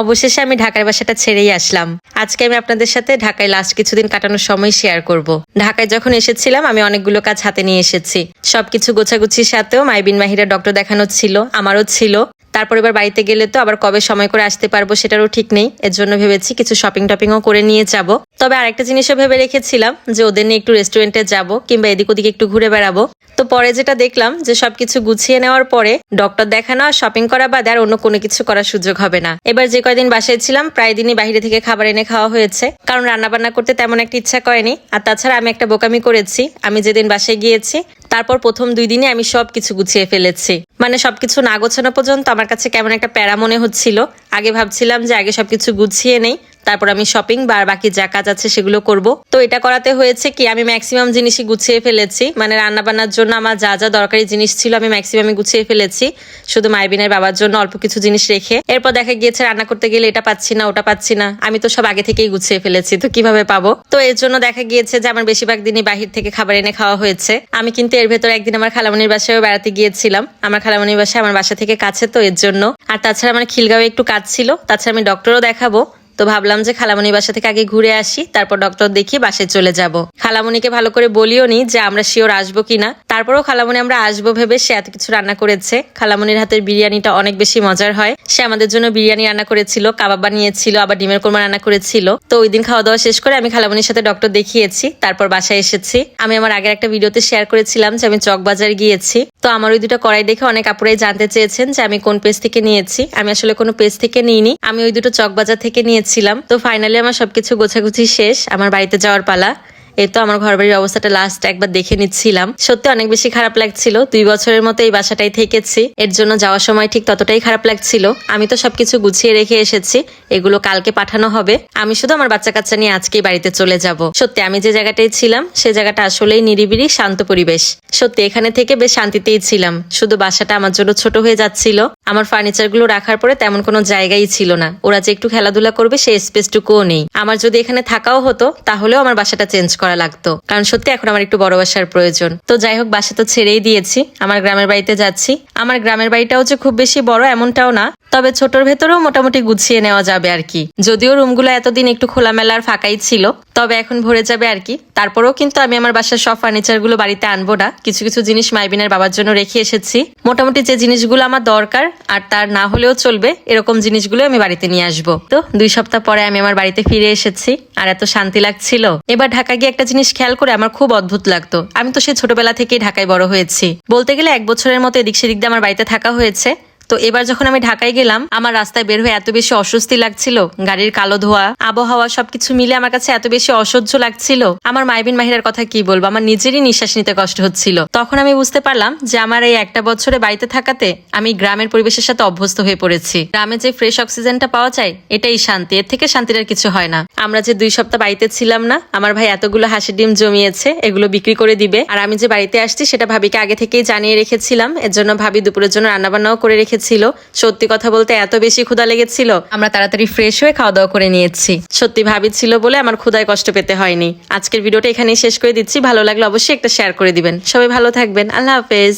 অবশেষে আমি ঢাকার বাসাটা ছেড়েই আসলাম। আজকে আমি আপনাদের সাথে ঢাকায় লাস্ট কিছুদিন কাটানোর সময় শেয়ার করব। ঢাকায় যখন এসেছিলাম, আমি অনেকগুলো কাজ হাতে নিয়ে এসেছি। সবকিছু গোছাগুছির সাথেও মাইবিন মাহিরা ডক্টর দেখানো ছিল, আমারও ছিল। তারপর এবার বাড়িতে গেলে তো আবার কবে সময় করে আসতে পারব সেটারও ঠিক নেই। এর জন্য ভেবেছি কিছু শপিং টপিংও করে নিয়ে যাব। তবে আরেকটা জিনিসও ভেবে রেখেছিলাম যে ওদের নিয়ে একটু রেস্টুরেন্টে যাব কিংবা এদিক ওদিকে একটু ঘুরে বেড়াবো। তো পরে যেটা দেখলাম যে সবকিছু গুছিয়ে নেওয়ার পরে ডক্টর দেখানো আর শপিং করা বাদে আর অন্য কোনো কিছু করার সুযোগ হবে না। এবার যে কয়দিন বাসায় ছিলাম প্রায় দিনই বাইরে থেকে খাবার এনে খাওয়া হয়েছে। কারণ রান্না বান্না করতে তেমন একটা ইচ্ছা করেনি। আর তাছাড়া আমি একটা বোকামি করেছি। আমি যেদিন বাসায় গিয়েছি তারপর প্রথম দুই দিনে আমি সব কিছু গুছিয়ে ফেলেছি। মানে সবকিছু না গোছানো পর্যন্ত আমার কাছে কেমন একটা প্যারা মনে হচ্ছিল। আগে ভাবছিলাম যে আগে সবকিছু গুছিয়ে নেই। তারপর আমি শপিং বা বাকি যা কাজ আছে সেগুলো করব। তো এটা করাতে হয়েছে কি, আমি ম্যাক্সিমাম জিনিসই গুছিয়ে ফেলেছি। মানে রান্না বান্নার জন্য আমার যা যা দরকারি জিনিস ছিল আমি ম্যাক্সিমামই গুছিয়ে ফেলেছি। শুধু মাইবিনের বাবার জন্য অল্প কিছু জিনিস রেখে। এরপর দেখা গিয়েছে রান্না করতে গেলে এটা পাচ্ছি না, ওটা পাচ্ছি না। আমি তো সব আগে থেকেই গুছিয়ে ফেলেছি, তো কীভাবে পাবো? তো এর জন্য দেখা গিয়েছে যে আমার বেশিরভাগ দিনই বাহির থেকে খাবার এনে খাওয়া হয়েছে। আমি কিন্তু এর ভেতর একদিন আমার খালামনির বাসায়ও বেড়াতে গিয়েছিলাম। আমার খালামনির বাসায় আমার বাসা থেকে কাছে তো এর জন্য। আর তাছাড়া আমার খিলগাঁও একটু কাজ ছিল, তাছাড়া আমি ডক্টরও দেখাবো। তো ভাবলাম যে খালামণির বাসা থেকে আগে ঘুরে আসি, তারপর ডক্টর দেখিয়ে বাসায় চলে যাব। খালামণিকে ভালো করে বলিও নি যে আমরা শিওর আসব কিনা। তারপরেও খালামণি আমরা আসব ভেবে সে এত কিছু রান্না করেছে। খালামণির হাতের বিরিয়ানিটা অনেক বেশি মজার হয়। সে আমাদের জন্য বিরিয়ানি রান্না করেছিল, কাবাব বানিয়েছিল, আবার ডিমের কোরমা রান্না করেছিল। তো ওই দিন খাওয়া দাওয়া শেষ করে আমি খালামণির সাথে ডক্টর দেখিয়েছি, তারপর বাসায় এসেছি। আমি আমার আগের একটা ভিডিওতে শেয়ার করেছিলাম যে আমি চকবাজার গিয়েছি। তো আমার ওই দুটো কড়াই দেখে অনেক আপুরাই জানতে চেয়েছেন যে আমি কোন পেজ থেকে নিয়েছি। আমি আসলে কোনো পেজ থেকে নিইনি, আমি ওই দুটো চকবাজার থেকে নিয়েছিলাম। তো ফাইনালি আমার সবকিছু গোছাগুছি শেষ, আমার বাড়িতে যাওয়ার পালা। এই তো আমার ঘর বাড়ির অবস্থাটা লাস্ট একবার দেখে নিচ্ছিলাম। সত্যি অনেক বেশি খারাপ লাগছিল। দুই বছরের মতো এই বাসাটাই থেকেছি। এর জন্য যাওয়ার সময় ঠিক ততটাই খারাপ লাগছিল। আমি তো সবকিছু গুছিয়ে রেখে এসেছি। এগুলো কালকে পাঠানো হবে। আমি শুধু আমার বাচ্চা কাচ্চা নিয়ে আজকেই বাড়িতে চলে যাব। সত্যি আমি যে জায়গাটায় ছিলাম, সে জায়গাটা আসলেই নিরিবিলি, শান্ত পরিবেশ। সত্যি এখানে থেকে বেশ শান্তিতেই ছিলাম। শুধু বাসাটা আমার জন্য ছোট হয়ে যাচ্ছিল। আমার ফার্নিচারগুলো রাখার পরে তেমন কোনো জায়গাই ছিল না। ওরা যে একটু খেলাধুলা করবে সেই স্পেসটুকুও নেই। আমার যদি এখানে থাকাও হতো, তাহলেও আমার বাসাটা চেঞ্জ করা লাগতো। কারণ সত্যি এখন আমার একটু বড় বাসার প্রয়োজন। তো যাই হোক, বাসা তো ছেড়েই দিয়েছি। আমার গ্রামের বাড়িতে যাচ্ছি। আমার গ্রামের বাড়িটাও যে খুব বেশি বড় এমনটাও না। তবে ছোটর ভেতরেও মোটামুটি গুছিয়ে নেওয়া যাবে আর কি। যদিও রুমগুলো এতদিন একটু খোলামেলা আর ফাঁকাই ছিল, তবে এখন ভরে যাবে আর কি। তারপরেও কিন্তু আমি আমার বাসার সব ফার্নিচারগুলো বাড়িতে আনব না। কিছু কিছু জিনিস মাইবিনের বাবার জন্য রেখে এসেছি। মোটামুটি যে জিনিসগুলো আমার দরকার, আর তার না হলেও চলবে, এরকম জিনিসগুলো আমি বাড়িতে নিয়ে আসব। তো দুই সপ্তাহ পরে আমি আমার বাড়িতে ফিরে এসেছি, আর এত শান্তি লাগছিল। এবার ঢাকা গিয়ে একটা জিনিস খেয়াল করে আমার খুব অদ্ভুত লাগতো। আমি তো সে ছোটবেলা থেকেই ঢাকায় বড় হয়েছি। বলতে গেলে এক বছরের মতো এদিক সেদিক দিয়ে আমার বাড়িতে থাকা হয়েছে। তো এবার যখন আমি ঢাকায় গেলাম, আমার রাস্তায় বের হয়ে এত বেশি অস্বস্তি লাগছিল। গাড়ির কালো ধোয়া, আবহাওয়া, সবকিছু মিলে আমার কাছে এত বেশি অসহ্য লাগছিল। আমার মাইবিন মাহিরার কথা কি বলব? আমার নিজেরই নিঃশ্বাস নিতে কষ্ট হচ্ছিল। তখন আমি বুঝতে পারলাম যে আমার এই একটা বছরে বাড়িতে থাকাতে আমি গ্রামের পরিবেশের সাথে অভ্যস্ত হয়ে পড়েছি। গ্রামে যে ফ্রেশ অক্সিজেনটা পাওয়া যায়, এটাই শান্তি। এর থেকে শান্তির আর কিছু হয় না। আমরা যে দুই সপ্তাহ বাড়িতে ছিলাম না, আমার ভাই এতগুলো হাসি ডিম জমিয়েছে, এগুলো বিক্রি করে দিবে। আর আমি যে বাড়িতে আসছি, সেটা ভাবিকে আগে থেকেই জানিয়ে রেখেছিলাম। এর জন্য ভাবি দুপুরের জন্য রান্নাবান্নাও করে রেখেছিল সত্যি কথা বলতে এত বেশি ক্ষুধা লেগেছিল। আমরা তাড়াতাড়ি ফ্রেশ হয়ে খাওয়া দাওয়া করে নিয়েছি। সত্যি ভাবি ছিল বলে আমার ক্ষুধায় কষ্ট পেতে হয়নি। আজকের ভিডিওটা এখানেই শেষ করে দিচ্ছি। ভালো লাগলে অবশ্যই একটা শেয়ার করে দিবেন। সবাই ভালো থাকবেন। আল্লাহ হাফেজ।